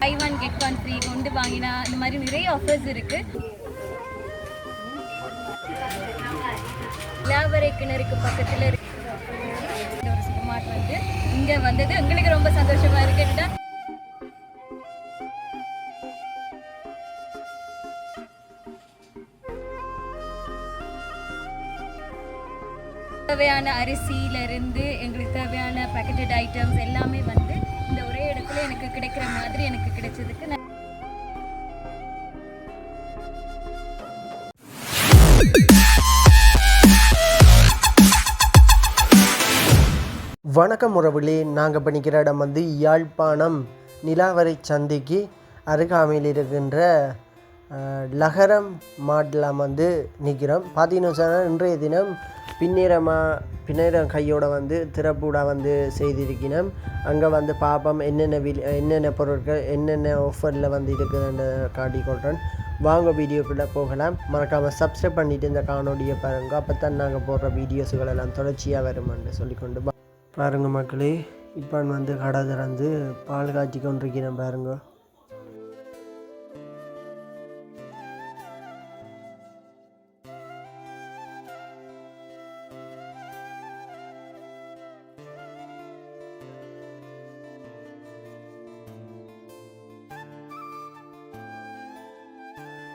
Buy one get one free கொண்டு வாங்கினா இந்த மாதிரி நிறைய ஆஃபர்ஸ் இருக்கு. லாவரை கிணறுக்கு பக்கத்துல இருக்கு. இந்த ஒரு சூப்பர் மார்ட் வந்து இங்க வந்தது. எங்களுக்கு ரொம்ப சந்தோஷமா இருக்கு. தேவையான அரிசியில இருந்து எங்களுக்கு தேவையான பேக்கெட்டட் ஐட்டம்ஸ் எல்லாமே வந்து இந்த எனக்கு கிடைக்கிற மாதிரி எனக்கு கிடைச்சதுக்கு நான் வணக்கம் உறவுகளே. நாங்கள் பண்ணிக்கிற இடம் வந்து யாழ்ப்பாணம் நிலாவரை சந்தைக்கு அருகாமையில் இருக்கின்ற லகரம் மாடலாம் வந்து நிற்கிறோம் பார்த்தீங்கன்னு சொன்னால் இன்றைய தினம் பின்னிறமாக பின்னிறம் கையோட வந்து திறப்பூடா வந்து செய்திருக்கணும் அங்கே வந்து பாப்பம் என்னென்ன வில் என்னென்ன பொருட்கள் என்னென்ன ஆஃபரில் வந்து இருக்குதுன்னு காட்டி கொள்கிறேன் வாங்க வீடியோக்குள்ளே போகலாம். மறக்காமல் சப்ஸ்கிரைப் பண்ணிவிட்டு இந்த காணொலியை பாருங்கள் அப்போ தான் நாங்கள் போடுற வீடியோஸுகள் எல்லாம் தொடர்ச்சியாக வருமானு சொல்லிக்கொண்டு பாருங்கள் பாருங்க மக்களே இப்போ வந்து கடை திறந்து பால் காய்ச்சி கொண்டிருக்கிறேன் பாருங்க.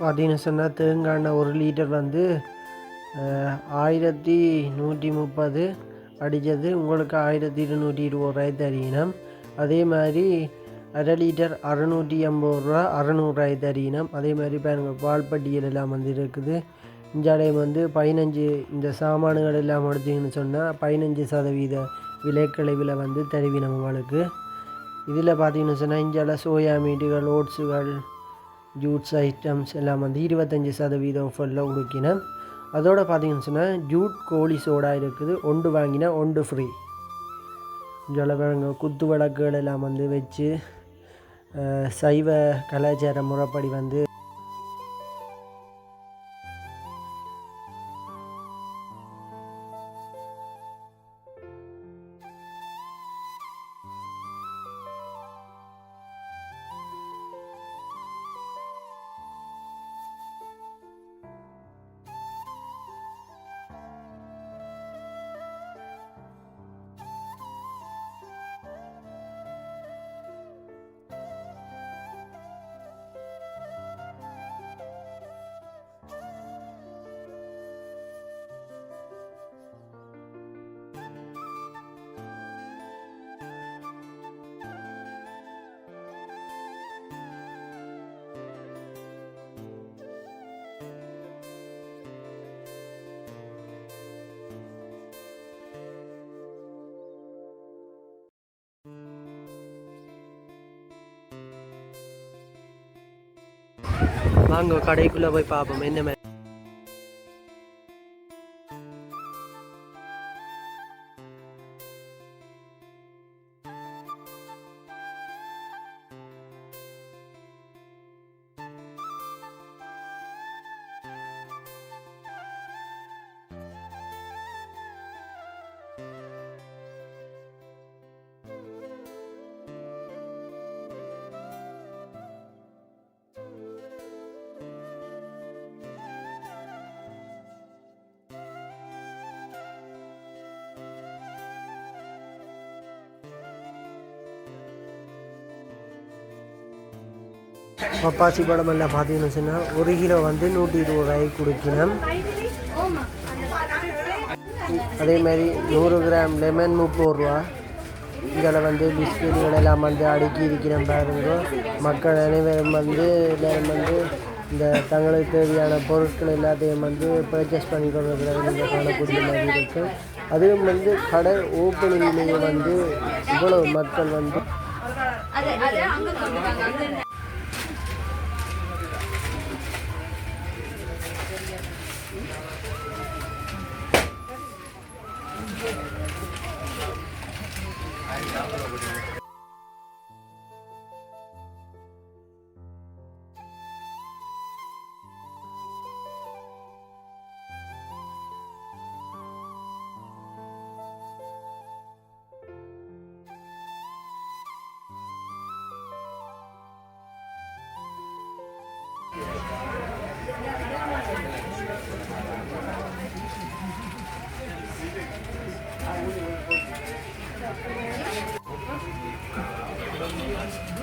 பார்த்தீங்கன்னு சொன்னால் தேங்காய் ஒரு லிட்டர் வந்து ஆயிரத்தி நூற்றி முப்பது அடித்தது. உங்களுக்கு ஆயிரத்தி இருநூற்றி இருபது ரூபாய் தரீனம். அதே மாதிரி அரை லிட்டர் அறநூற்றி ஐம்பது ரூபா அறநூறுரூவாய் தரீனம். அதே மாதிரி பாருங்க பால் பட்டியல் எல்லாம் வந்து இருக்குது. இஞ்சாலயம் வந்து பதினஞ்சு இந்த சாமான்கள் எல்லாம் எடுத்தீங்கன்னு சொன்னால் பதினஞ்சு சதவீத விலைக்கழிவில் வந்து தருவினம் உங்களுக்கு. இதில் பார்த்தீங்கன்னு சொன்னால் இஞ்சால சோயா மீட்டுகள் ஓட்ஸுகள் ஜூட்ஸ் ஐட்டம்ஸ் எல்லாம் வந்து இருபத்தஞ்சி சதவீதம் ஃபுல்லாக உடுக்கினேன் அதோட பார்த்தீங்கன்னு சொன்னால் ஜூட் கோழி சோடா இருக்குது ஒன்று வாங்கினா ஒன்று ஃப்ரீ ஜலவழங்க குத்து விளக்குகள் எல்லாம் வந்து வச்சு சைவ கலாச்சார முறைப்படி வந்து வாங்க கடைக்குள்ளே போய் பார்ப்போம். என்ன பப்பாசி படம் எல்லாம் பார்த்தீங்கன்னு சொன்னால் ஒரு கிலோ வந்து நூற்றி இருபது ரூபாய்க்கு கொடுக்கணும் அதே மாதிரி நூறு கிராம் லெமன் முப்பது ரூபா. இதில் வந்து பிஸ்கெட்டுகள் எல்லாம் வந்து அடுக்கி இருக்கிறோம் பாருங்க. மக்கள் அனைவரும் வந்து எல்லாரும் வந்து இந்த தங்களுக்கு தேவையான பொருட்கள் எல்லாத்தையும் வந்து பர்ச்சேஸ் பண்ணி கொண்டு நீங்கள் காணக்கூடிய மாதிரி இருக்கும் அதுவும் வந்து கடை ஓப்பனிங்லேயே வந்து இவ்வளவு மக்கள் வந்து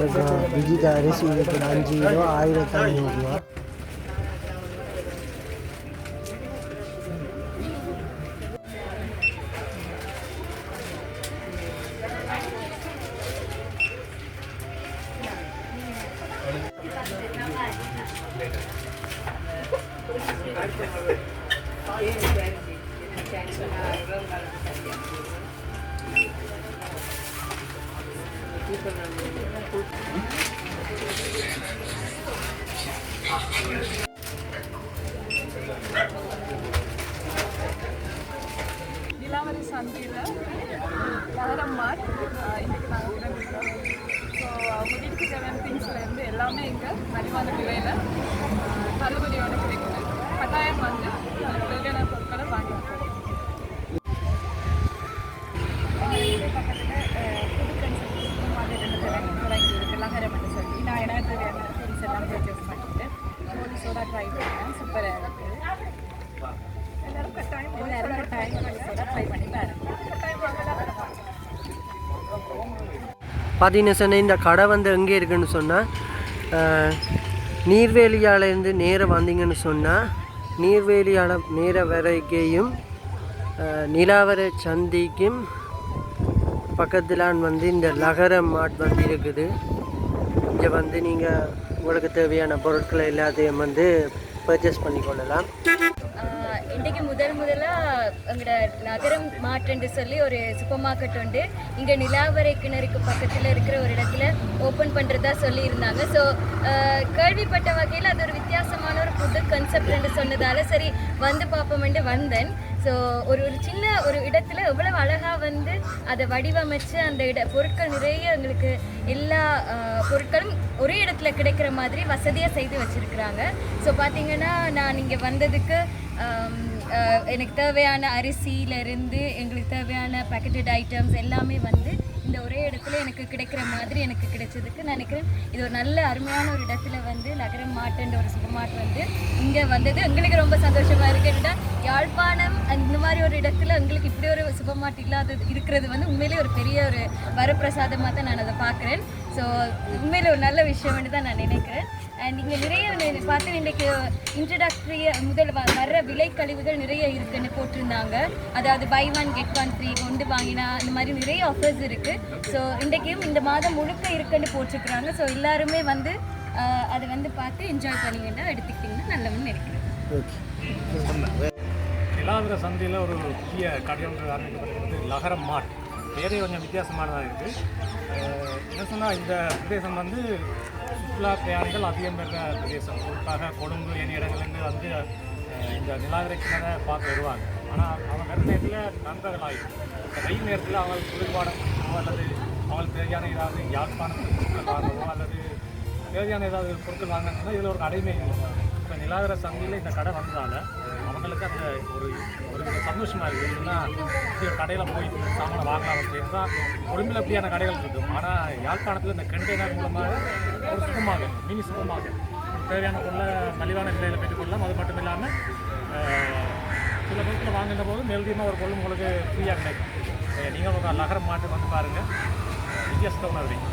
அது அங்க கொண்டு வாங்க அங்க இதில் பாருங்க விஜித நிலாவரி சந்தையில் நகரம் இன்றைக்கு இன்றைக்கி நாங்கள் திறந்துக்கிறோம் ஸோ அவங்க வீட்டுக்கு தேவையான திங்ஸ்லேருந்து எல்லாமே இங்கே மலிவான விலையில் தள்ளுபடியோடு கிடைக்குது. கட்டாயம் வந்து கல்யாணம் பார்த்தீங்கன்னா சொன்னேன் இந்த கடை வந்து எங்கே இருக்குதுன்னு சொன்னால் நீர்வேலியாலேருந்து நேராக வந்தீங்கன்னு சொன்னால் நீர்வேலியால் நேர வரைக்கையும் நிலாவர சந்திக்கும் பக்கத்திலான் வந்து இந்த லகர மாட் வந்து இருக்குது. இங்கே வந்து நீங்கள் உங்களுக்கு தேவையான பொருட்களை எல்லாத்தையும் வந்து பர்ச்சேஸ் பண்ணிக்கொள்ளலாம். இன்றைக்கு முதல் முதலாக எங்களோட நகரம் மாற்றுன்னு சொல்லி ஒரு சூப்பர் மார்க்கெட் உண்டு. இங்கே நிலாவரை கிணறுக்கு பக்கத்தில் இருக்கிற ஒரு இடத்துல ஓப்பன் பண்ணுறதா சொல்லியிருந்தாங்க. ஸோ கேள்விப்பட்ட வகையில் அது ஒரு வித்தியாசமான ஒரு புது கன்செப்ட்னு சொன்னதால சரி வந்து பார்ப்போம்ட்டு வந்தேன். ஸோ ஒரு ஒரு சின்ன ஒரு இடத்துல எவ்வளவு அழகாக வந்து அதை வடிவமைச்சு அந்த இட பொருட்கள் நிறைய எங்களுக்கு எல்லா பொருட்களும் ஒரே இடத்துல கிடைக்கிற மாதிரி வசதியாக செய்து வச்சுருக்குறாங்க. ஸோ பார்த்தீங்கன்னா நான் இங்கே வந்ததுக்கு எனக்கு தேவையான அரிசியிலேருந்து எங்களுக்கு தேவையான பேக்கெட்டட் ஐட்டம்ஸ் எல்லாமே வந்து இடத்துல எனக்கு கிடைக்கிற மாதிரி எனக்கு கிடைச்சதுக்கு நினைக்கிறேன். இது ஒரு நல்ல அருமையான ஒரு இடத்துல வந்து நகரம் மாட்டுன்ற ஒரு சூப்பர் மார்ட் வந்து இங்கே வந்தது. எங்களுக்கு ரொம்ப சந்தோஷமாக இருக்குன்னா யாழ்ப்பாணம் இந்த மாதிரி ஒரு இடத்துல எங்களுக்கு இப்படி ஒரு சூப்பர் மார்ட் இல்லாதது இருக்கிறது வந்து உண்மையிலேயே ஒரு பெரிய ஒரு வரப்பிரசாதமாக தான் நான் அதை பார்க்குறேன். ஸோ உண்மையில் ஒரு நல்ல விஷயம்னு தான் நான் நினைக்கிறேன். நீங்கள் நிறைய பார்த்து பார்த்தேன் இன்றைக்கு இன்ட்ரடக்டரிய முதல் வ- வர்ற விலை கழிவுகள் நிறைய இருக்குன்னு போட்டிருந்தாங்க. அதாவது buy one get one free கொண்டு வாங்கினா இந்த மாதிரி நிறைய ஆஃபர்ஸ் இருக்குது ஸோ இன்றைக்கும் இந்த மாதம் முழுக்க இருக்குன்னு போட்டிருக்கிறாங்க. ஸோ எல்லாருமே வந்து அதை வந்து பார்த்து என்ஜாய் பண்ணிங்கன்னா எடுத்துக்கிட்டிங்கன்னா நல்லவன்னு நினைக்கிறேன். ஓகே. நிலாவிர சந்தையில் ஒரு புதிய கடை ஒன்று ஆரம்பிக்கப்பட்டிருக்கிறது லகரம் மாட் பேரே கொஞ்சம் வித்தியாசமானதாக இருக்குது என்ன சொன்னால் இந்த பிரதேசம் வந்து சுற்றுலா பிரயாணிகள் அதிகம் பெற பிரதேசம் குறிப்பாக கொழும்பு என இடங்கள்லேருந்து வந்து இந்த நிலாவிரை கிணறை பார்த்து வருவாங்க. ஆனால் அவங்க வர நேரத்தில் நண்பர்கள் ஆகிடும் இந்த வெயில் நேரத்தில் அவங்க குளிர்பாடம் அல்லது அவங்களுக்கு தேவையான ஏதாவது யாழ்ப்பாணத்துக்கு பொருட்கள் வாங்கவோ அல்லது தேவையான ஏதாவது பொருட்கள் வாங்கினா இதில் ஒரு அடைமை இல்லை. இப்போ நிலாவிர சந்தையில் இந்த கடை வந்ததால் அவங்களுக்கு அந்த ஒரு ஒரு சந்தோஷமாக இருக்குது. இல்லைன்னா கடையில் போய் இந்த சாமானை வாங்கலாம் அப்படின்னு தான் கொழும்பில் அப்படியான கடைகள் இருக்கும் ஆனால் யாழ்ப்பாணத்தில் இந்த கண்டெய்னர் மூலமாக ஒரு சுகமாக மினி சுகமாக தேவையான பொருளை மலிவான விலையில் பெற்றுக்கொள்ளலாம் அது மட்டும் இல்லாமல் சில பொருட்களை வாங்குகிற போது மெல்தியமாக ஒரு பொருள் உங்களுக்கு ஃப்ரீயாக கிடைக்கும். நீங்கள் உங்கள் நகரம் மாட்டு வந்து பாருங்கள் வித்தியாசத்தை உணர்வீங்க